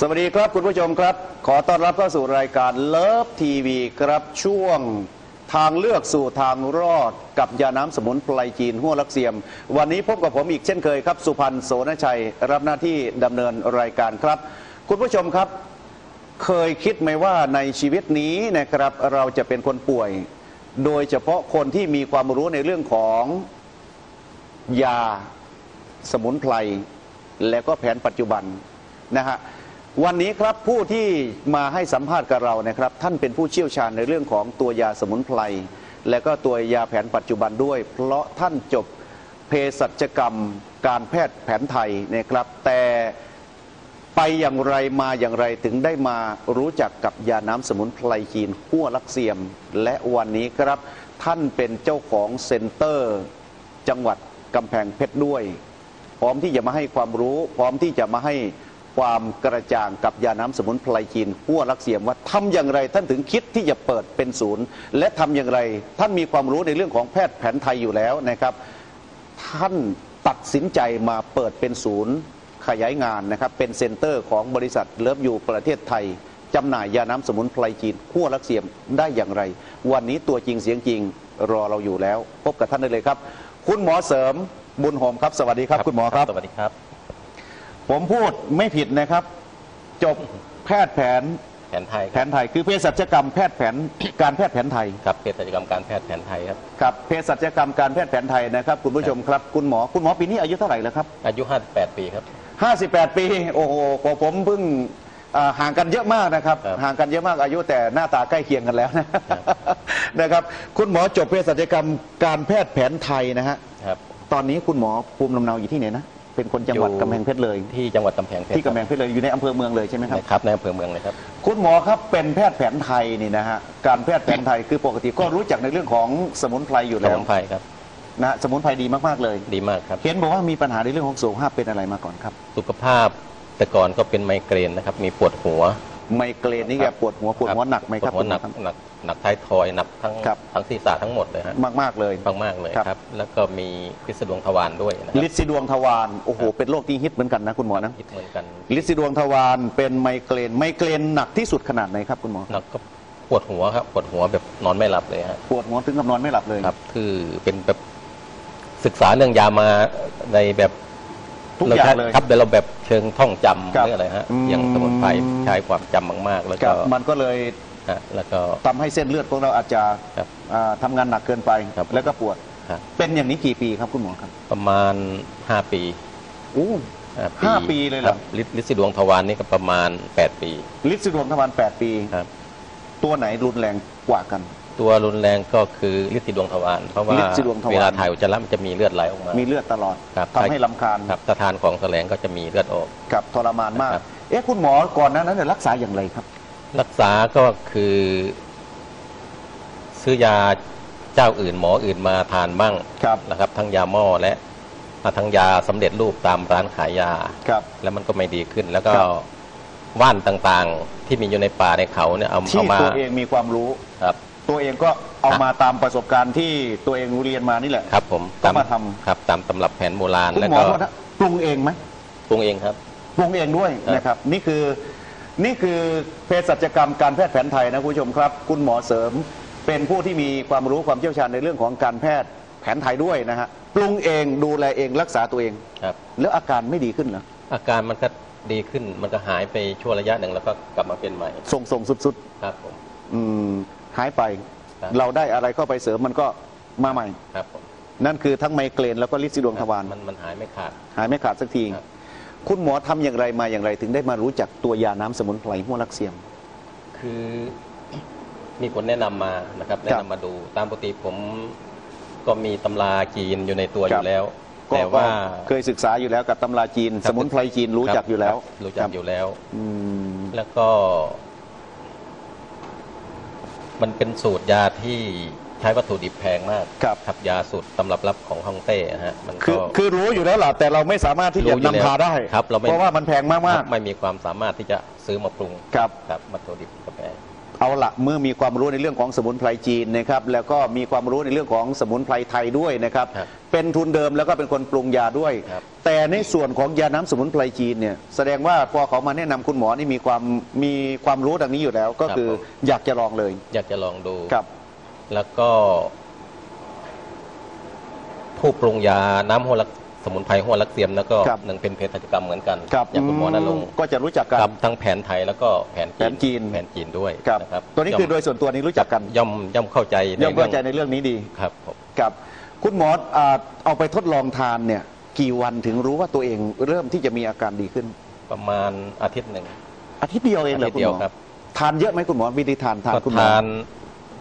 สวัสดีครับคุณผู้ชมครับ ขอต้อนรับเข้าสู่รายการเลิฟทีวีครับช่วงทางเลือกสู่ทางรอดกับยาน้ำสมุนไพรจีนหัวลักเสียม วันนี้พบกับผมอีกเช่นเคยครับสุพันธ์โสนชัย รับหน้าที่ดำเนินรายการครับ คุณผู้ชมครับ เคยคิดไหมว่าในชีวิตนี้นะครับเราจะเป็นคนป่วย โดยเฉพาะคนที่มีความรู้ในเรื่องของยาสมุนไพรและก็แผนปัจจุบันนะฮะ วันนี้ครับผู้ที่มาให้สัมภาษณ์กับเรานะครับ ท่านเป็นผู้เชี่ยวชาญในเรื่องของตัวยาสมุนไพรและก็ตัวยาแผนปัจจุบันด้วย เพราะท่านจบเภสัชกรรมการแพทย์แผนไทยนะครับ แต่ไปอย่างไรมาอย่างไรถึงได้มารู้จักกับยาน้ำสมุนไพรจีนขั้วลักเซียม และวันนี้ครับท่านเป็นเจ้าของเซ็นเตอร์ จังหวัดกำแพงเพชรด้วย พร้อมที่จะมาให้ความรู้ พร้อมที่จะมาให้ ความกระจ่างกับยาน้ำสมุนไพรจีนขั้วลักเสียมว่าทำอย่างไรท่านถึงคิดที่จะเปิดเป็นศูนย์ และทำอย่างไรท่านมีความรู้ในเรื่องของแพทย์แผนไทยอยู่แล้วนะครับ ท่านตัดสินใจมาเปิดเป็นศูนย์ขยายงานนะครับ เป็นเซ็นเตอร์ของบริษัทเลิฟยูประเทศไทยจำหน่ายยาน้ำสมุนไพรจีนขั้วลักเสียมได้อย่างไร วันนี้ตัวจริงเสียงจริงรอเราอยู่แล้ว พบกับท่านได้เลยครับ คุณหมอเสริมบุญโฮมครับ สวัสดีครับ คุณหมอครับ สวัสดีครับ ผมพูดไม่ผิดนะครับ จบแพทย์แผนแผนไทยแผนไทย คือเภสัชกรรมแพทย์แผนการแพทย์แผนไทยครับเภสัชกรรมการแพทย์แผนไทยครับครับเภสัชกรรมการแพทย์แผนไทยนะครับคุณผู้ชมครับคุณหมอคุณหมอปีนี้อายุเท่าไหร่แล้วครับอายุ 58 ปีครับ 58 ปีโอ้โหพอผมเพิ่งอ่าห่างกันเยอะมากนะครับครับ ห่างกันเยอะมากอายุแต่หน้าตาใกล้เคียงกันแล้วนะครับนะครับ คุณหมอจบเภสัชกรรมการแพทย์แผนไทยนะฮะครับตอนนี้คุณหมอภูมิลำเนาอยู่ที่ไหนนะ เป็นคนจังหวัดอยู่กำแพงเพชรเลย ที่จังหวัดกำแพงเพชรที่กำแพงเพชรเลยอยู่ในอำเภอเมืองเลยใช่ไหมครับครับในอำเภอเมืองเลยครับ คุณหมอครับเป็นแพทย์แผนไทยนี่นะฮะการแพทย์แผนไทยคือปกติก็รู้จักในเรื่องของสมุนไพรอยู่สแล้วมุนไพรครับนะฮะสมุนไพรดีมากๆเลยดีมากครับ เห็นบอกว่ามีปัญหาในเรื่องของสุขภาพเป็นอะไรมาก่อนครับ สุขภาพแต่ก่อนก็เป็นไมเกรนนะครับ มีปวดหัว ไมเกรนนี่แกปวดหัวปวดหัวหนักไหมครับปวดหัวหนักคุณมอหนักหนักท้ายทอยหนักทั้งครับ ทั้งศีรษะทั้งหมดเลยฮะมากมากๆเลย มากมากๆเลยครับ ครับ แล้วก็มีพิษดวงทวารด้วยนะครัลิซิดวงทวารโอ้โหครับเป็นโรคที่ฮิตเหมือนกันนะคุณหมอนะคิดเหมือนกันลิซิดวงทวารเป็นไมเกรนไมเกรนหนักที่สุดขนาดไหนครับคุณหมอหนักก็ปวดหัวครับปวดหัวแบบนอนไม่หลับเลยฮะปวดหัวถึงกับนอนไม่หลับเลย ครับ คือเป็นแบบศึกษาเรื่องยามาในแบบ ทุกอย่างรใช้เลยครับแต่เราแบบเชิงท่องจำครับหรืออะไรฮะอืมอย่างสมุนไพรใช้ความจำมากๆ แล้วคก็รับมันก็เลยฮะแล้วก็ทำให้เส้นเลือดของเราอาจจะครับอ่าทำงานหนักเกินไปครับแล้วก็ปวดฮะเป็นอย่างนี้กี่ปีครับคุณหมอครับ ประมาณ 5 ปีอู้ห้าปีเลยเหรอคบฤทธิ์ฤทธิ์สีดวงทวารนี่ก็ประมาณ 8 ปี ลิซิดวงทวาร8 ปีครับตัวไหนรุนแรงกว่ากัน ตัวรุนแรงก็คือฤทธิ์สีดวงทวารเพราะว่าฤทธิ์สีดวงทวาร เวลาถ่ายอุจจาระมันจะมีเลือดไหลออกมา มีเลือดตลอดครับทำให้ลำคาญครับถ้าทานของแสลงก็จะมีเลือดออก กับทรมานมาก ครับ เอ๊ะคุณหมอก่อนหนานั้นเนี่ยรักษาอย่างไรครับ รักษาก็คือ ซื้อยาเจ้าอื่นหมออื่นมาทานบ้างครับ นะครับ ทั้งยาหม้อและทั้งยาสำเร็จรูปตามร้านขายยา ครับ แล้วมันก็ไม่ดีขึ้น แล้วก็ครับ ว่านต่างๆ ที่มีอยู่ในป่าในเขาเนี่ยเอาที่เอามาตัวเองมีความรู้ ครับ ตัวเองก็เอาครับมาตามประสบการณ์ที่ตัวเองเรียนมานี่แหละ ครับผมก็มาทำ ครับตามตำรับแผนโบราณคุณแล้วหมอก็โทษนะปรุงเองไหมปรุงเองครับ ปรุงเองด้วยครับ นะครับ นี่คือนี่คือเภสัชกรรมการแพทย์แผนไทยนะคุณผู้ชมครับ คุณหมอเสริมเป็นผู้ที่มีความรู้ความเชี่ยวชาญในเรื่องของการแพทย์แผนไทยด้วยนะฮะปรุงเองดูแลเองรักษาตัวเอง ครับ แล้วอาการไม่ดีขึ้นเหรออาการมันก็ดีขึ้นมันก็หายไปชั่วระยะหนึ่งแล้วก็กลับมาเป็นใหม่ ส่งส่งสุดสุดครับผม ๆอืม หายไป ครับ เราได้อะไรเข้าไปเสริมมันก็มาใหม่ ครับผมนั่นคือทั้งไมเกรนแล้วก็ลิซิดวงทวารมันมันหายไม่ขาด หายไม่ขาดสักที ครับ คุณหมอทำอย่างไรมาอย่างไร ถึงได้มารู้จักตัวยาน้ำสมุนไพรหัวลักเสียม คือ มีคนแนะนำมานะครับ แนะนำมาดู ตามปกติผมก็มีตำราจีนอยู่ในตัวอครับยู่แล้ว ก็แต่ว่า เคยศึกษาอยู่แล้วกับตำราจีน ครัสบมุนไพรจีนรู้จักอยู่แล้วครับรู้จักอยู่แล้ว อืม แล้วก็ มันเป็นสูตรยาที่ใช้วัตถุดิบแพงมากครับครับยาสูตรตำรับลับของฮ่องเต้ฮะมันคือก็ คือรู้อยู่แล้วล่ะแต่เราไม่สามารถที่จะรู้อยู่แล้วนำพาได้ครับเราไม่ เพราะว่ามันแพงมาก ไม่มีความสามารถที่จะซื้อมาปรุงๆ ครับ ครับวัตถุดิบก็แพง เอาละเมื่อมีความรู้ในเรื่องของสมุนไพรจีนนะครับแล้วก็มีความรู้ในเรื่องของสมุนไพรไทยด้วยนะครับครับเป็นทุนเดิมแล้วก็เป็นคนปรุงยาด้วย ครับ แต่ในส่วนของยาน้ำสมุนไพรจีนเนี่ยแสดงว่าพอเขามาแนะนำคุณหมอนี่มีความมีความรู้ดังนี้อยู่แล้ว ก็คืออยากจะลองเลยอยากจะลองดู ครับ แล้วก็ ผู้ปรุงยาน้ำหัวลัก สมุนไพรหัวลักเสียมแล้วก็ครับหนึ่งเป็นเภสัชกรรมเหมือนกันครับอย่างคุณหมอณรงค์ก็จะรู้จักกันกับทั้งแผนไทยแล้วก็แผนแผนจีน แผนจีนด้วยครับนะครับตัวนี้คือโดยส่วนตัวนี้รู้จักกันย่อมย่อมเข้าใจย่อมเข้าใจในในเรื่องนี้ดีครับผมครับ คุณหมออ่าเอาไปทดลองทานเนี่ย กี่วันถึงรู้ว่าตัวเองเริ่มที่จะมีอาการดีขึ้น ประมาณอาทิตย์หนึ่ง อาทิตย์เดียวเองเหรออาทิตย์คุณเดีหยวมอครับ ทานเยอะไหมคุณหมอวิธีทานทานก็คุณหมอ ทาน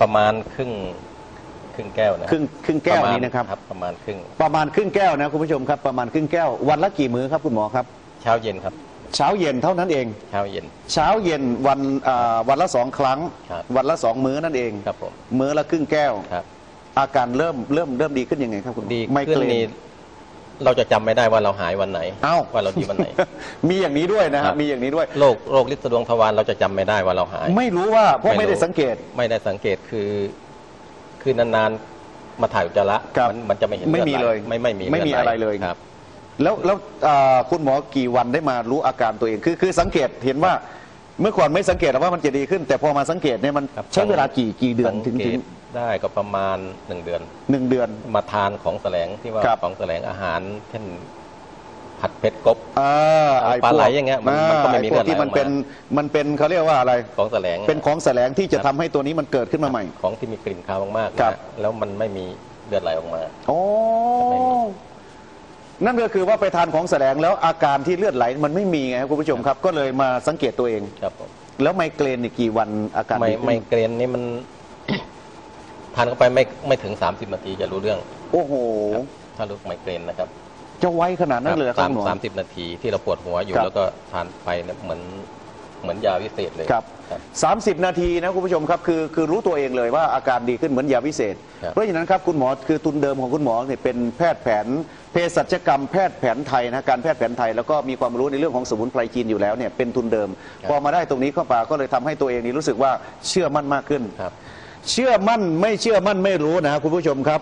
ประมาณครึ่งค รึ่งแก้วนะครึ่งครึ่งแก้วปมาณนี้นะครับ ประมาณครึ่งประมาณครึ่งแก้วนะคุณผู้ชมครับประมาณครึ่งแก้ววันละกี่มื้อครับคุณหมอครับ เช้าเย็นครับ เช้าเย็นเท่านั้นเองเช้าเย็น เช้าเย็นวันอ่าวันละสองครั้งครับวันละสองมื้อนั่นเองครับผมมื้อละครึ่งแก้วครับอาการเริ่มเริ่มเริ่มดีขึ้นยังไงครับคุณหมอดีไมขึ้นเกรนี่นเราจะจำไม่ได้ว่าเราหายวันไหนเอ้าว่าเราดีวันไหน มีอย่างนี้ด้วยนะครัฮะบมีอย่างนี้ด้วยโรคโรคลิดสะดวงทวารเราจะจำไม่ได้ว่าเราหาย ไม่รู้ว่าเพราะไม่ไม่รู้ได้สังเกต ไม่ได้สังเกตคือ คือนานๆมาถ่ายอุจจาระครับมันมันจะไม่เห็นไม่อดมีหเลยไม่ไม่มีไม่มีเลืดหอะไรเลย ครับ แล้วแล้วอ่าคุณหมอกี่วันได้มารู้อาการตัวเองคือคือสังเกตเห็นว่าเมื่อก่อนไม่สังเกตหรอกว่ามันจะดีขึ้น แต่พอมาสังเกตเนี่ยมันครับ ใช้เวลากี่กี่เดือนสังถึงเกถึงตได้ก็ประมาณหนึ่งเดือน หนึ่งเดือน มาทานของแสลงที่ว่าครับ ของแสลงอาหารเช่น ผัดเผ็ดกบอ่าไอ้ปลาพวกไหลอย่างเงี้ยมันมันก็ไม่มีอ้พวกเลือดไหลที่มันออกมาเป็นมันเป็นเขาเรียกว่าอะไร ของแสลงเป็นของแสลงที่จะคทำรับให้ตัวนี้มันเกิดขึ้นมาใหม่ ของที่มีกลิ่นคาวมากๆครันะบแล้วมันไม่มีเลือดไหลออกมา โอ้ไม่มี นั่นก็คือว่าไปทานของแสลงแล้วอาการที่เลือดไหลมันไม่มีไงครับคุณผู้ชมครับ ก็เลยมาสังเกตตัวเอง ครับผมแล้วไมเกรนนี่กี่วันอาการไมดีขึ้นไมเกรนนี่มัน ทานเข้าไปไม่ไม่ถึง 30 นาทีจะรู้เรื่องโอ้โหครับถ้ารู้ไมเกรนนะครับ จะไวขนาดนั้นเลยเหรอคสารับมหมอสามสิบนาทีที่เราปวดหัวอยู่ครับแล้วก็ทานไปเนี่ยเหมือนเหมือนยาวิเศษเลยครับครับสามสิบนาทีนะคุณผู้ชมครับคือคือรู้ตัวเองเลยว่าอาการดีขึ้นเหมือนยาวิเศษครับเพราะฉะนั้นครับคุณหมอคือทุนเดิมของคุณหมอเนี่ยเป็นแพทย์แผนเภสัชกรรมแพทย์แผนไทยนะการแพทย์แผนไทยแล้วก็มีความรู้ในเรื่องของสมุนไพรจีนอยู่แล้วเนี่ยเป็นทุนเดิม พอมาได้ตรงนี้เข้ามาก็เลยทำให้ตัวเองนี่รู้สึกว่าเชื่อมั่นมากขึ้นครับเชื่อมั่นไม่เชื่อมั่นไม่รู้นะคุณผู้ชมครับ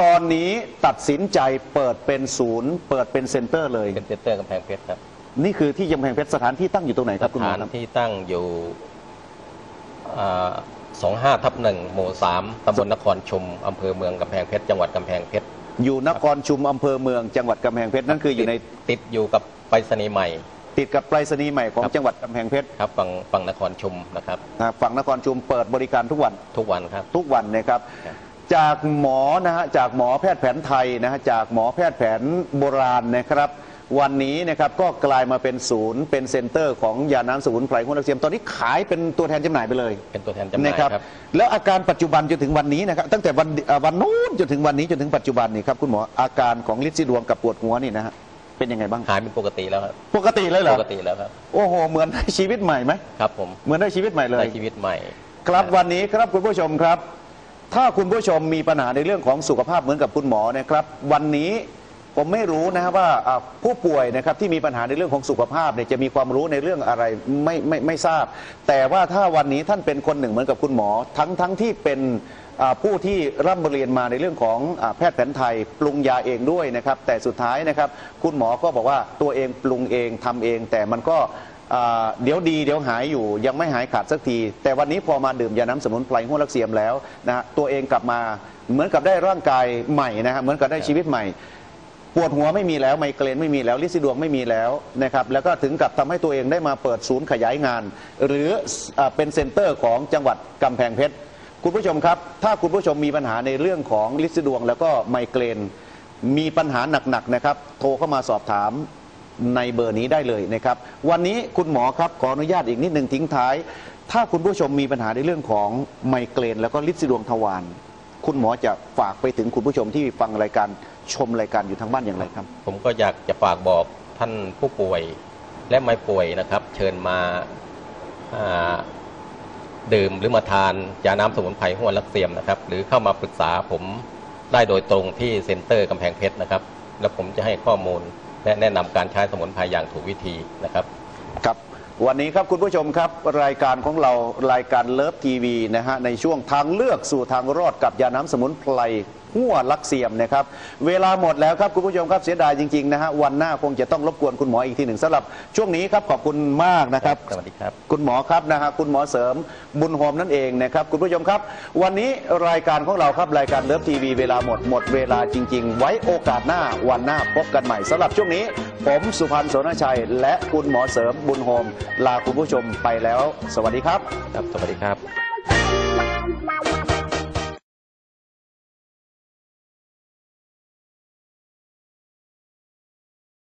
ตอนนี้ตัดสินใจเปิดเป็นศูนย์ เปิดเป็นเซ็นเตอร์เลย เป็นเซ็นเตอร์กำแพงเพชรครับนี่คือที่กำแพงเพชรสถานที่ตั้งอยู่ตรงไหนครับคุณหมฐาอนครับที่ตั้งอยู่สองห้าทับหนึ่งหมู่สามตำบลนครชุมอำเภอเมืองกำแพงเพชรจังหวัดกำแพงเพชรอยู่นครชุมอำเภอเมืองจังหวัดกำแพงเพชรนั่นคืออยู่ในติดอยู่กับไปรษณีย์ใหม่ ติดกับไปรษณีย์ใหม่ของครับ จังหวัดกำแพงเพชรครับฝั่งฝั่งนครชุมนะครับ นะฝั่งนครชุมเปิดบริการทุกวันทุกวันครับ ทุกวันนะครับ ครับ จากหมอนะฮะจากหมอแพทย์แผนไทยนะฮะจากหมอแพทย์แผนโบราณนะครับ วันนี้นะครับก็กลายมาเป็นศูนย์เป็นเซ็นเตอร์ของยาน้ำสมุนไพรหุ้นเซียมตอนนี้ขายเป็นตัวแทนจำหน่ายไปเลยเป็นตัวแทนจำหน่ายนะครับครับ แล้วอาการปัจจุบันจนถึงวันนี้นะครับตั้งแต่วันเอ่อวันนู้นจนถึงวันนี้จนถึงปัจจุบันนี่ครับคุณหมออาการของลินซี่ดวงกับปวดหัวนี่นะฮะเป็นยังไงบ้างหายเป็นปกติแล้วครับปกติเลยเหรอปกติแล้วครับโอ้โหเหมือนได้ชีวิตใหม่ไหมครับผมเหมือนได้ชีวิตใหม่เลยในชีวิตใหม่ ครับวันนี้ครับคุณผู้ชมครับ ถ้าคุณผู้ชมมีปัญหาในเรื่องของสุขภาพเหมือนกับคุณหมอนะครับ วันนี้ผมไม่รู้นะครับว่าอ่าผู้ป่วยนะครับที่มีปัญหาในเรื่องของสุขภาพเนี่ยจะมีความรู้ในเรื่องอะไรไม่ไม่ไม่ทราบ แต่ว่าถ้าวันนี้ท่านเป็นคนหนึ่งเหมือนกับคุณหมอ ทั้งทั้งที่เป็นอ่าผู้ที่ร่ำเรียนมาในเรื่องของอาแพทย์แผนไทยปรุงยาเองด้วยนะครับ แต่สุดท้ายนะครับคุณหมอก็บอกว่าตัวเองปรุงเองทำเอง แต่มันก็ เดี๋ยวดีเดี๋ยวหายอยู่ยังไม่หายขาดสักที แต่วันนี้พอมาดื่มยาน้ำสมุนไพรหัวลักเสียมแล้วนะฮะตัวเองกลับมาเหมือนกับได้ร่างกายใหม่นะฮะเหมือนกับได้ชีวิตใหม่ปวดหัวไม่มีแล้วไมเกรนไม่มีแล้วลิซิดวงไม่มีแล้วนะครับแล้วก็ถึงกับทำให้ตัวเองได้มาเปิดศูนย์ขยายงาน หรืออาเป็นเซ็นเตอร์ของจังหวัดกำแพงเพชรคุณผู้ชมครับ ถ้าคุณผู้ชมมีปัญหาในเรื่องของลิซิดวงแล้วก็ไมเกรนมีปัญหาหนักๆนะครับ โทรเข้ามาสอบถาม ในเบอร์นี้ได้เลยนะครับ วันนี้คุณหมอครับขออนุญาตอีกนิดหนึ่งทิ้งท้าย ถ้าคุณผู้ชมมีปัญหาในเรื่องของไมเกรน แล้วก็ลิซิดวงทวารคุณหมอจะฝากไปถึงคุณผู้ชมที่ฟังรายการชมรายการอยู่ทางบ้านอย่างไรครับ ผมก็อยากจะฝากบอกท่านผู้ป่วยและไม่ป่วยนะครับ เชิญมาาดื่มหรือมาทานยาน้ำสมุนไพรหัวลักเสียมนะครับ หรือเข้ามาปรึกษาผมได้โดยตรงที่เซ็นเตอร์กำแพงเพชรนะครับ แล้วผมจะให้ข้อมูล แนะนะนำการใช้สมุนไพรอย่างถูกวิธีนะครับครับวันนี้ครับคุณผู้ชมครับ รายการของเรารายการเลิฟทีวีนะฮะในช่วงทางเลือกสู่ทางรอดกับยาน้ำสมุนไพร หัวลักเสียมนะครับเวลาหมดแล้วครับคุณผู้ชมครับเสียดายจริงๆนะฮะวันหน้าคงจะต้องรบกวนคุณหมออีกทีหนึ่งสำหรับช่วงนี้ครับขอบคุณมากนะครับสวัสดีครับ คุณหมอครับนะฮะคุณหมอเสริมบุญโฮมนั่นเองนะครับคุณผู้ชมครับ วันนี้รายการของเราครับรายการเลิฟทีวีเวลาหมดหมดเวลาจริง ๆ ไว้โอกาสหน้าวันหน้าพบกันใหม่สำหรับช่วงนี้ ผมสุพันธ์โสนชัย และคุณหมอเสริมบุญโฮมลาคุณผู้ชมไปแล้ว สวัสดีครับ ครับ สวัสดีครับ